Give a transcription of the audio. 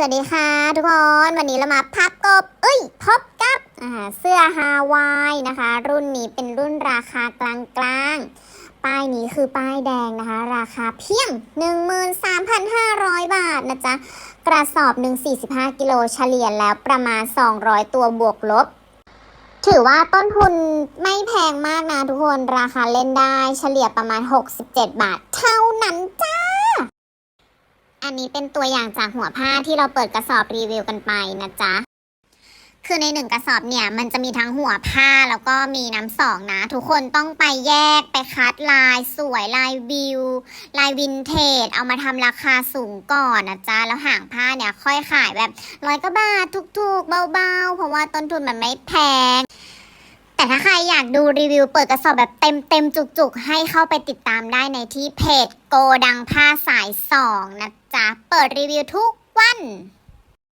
สวัสดีค่ะทุกคนวันนี้เรามาพับกบ เอ้ยพบกับเสื้อฮาวายนะคะ รุ่นนี้เป็นรุ่นราคากลางๆป้ายนี้คือป้ายแดงนะคะ ราคาเพียง 13,500 บาทนะจ๊ะ กระสอบหนึ่ง45 กิโลเฉลี่ยแล้วประมาณ 200 ตัวบวกลบ ถือว่าต้นทุนไม่แพงมากนะทุกคนราคาเล่นได้เฉลี่ยประมาณ 67 บาท เท่านั้นจ้า อันนี้เป็นตัวอย่างจากหัวผ้าที่เราเปิดกระสอบรีวิวกันไปนะจ๊ะ คือในหนึ่งกระสอบเนี่ย มันจะมีทั้งหัวผ้าแล้วก็มีน้ำสองนะ ทุกคนต้องไปแยกไปคัดลายสวยลายวิว ลายวินเทจ เอามาทำราคาสูงก่อนนะจ๊ะ แล้วห่างผ้าเนี่ยค่อยขายแบบร้อยกว่าบาทถูกๆ เบาๆ เพราะว่าต้นทุนมันไม่แพง แต่ถ้าใครอยากดูรีวิวเปิดกระสอบแบบเต็มเต็มๆจุกๆ ให้เข้าไปติดตามได้ในที่เพจโกดังผ้าสายสองนะจ๊ะ เปิดรีวิวทุกวัน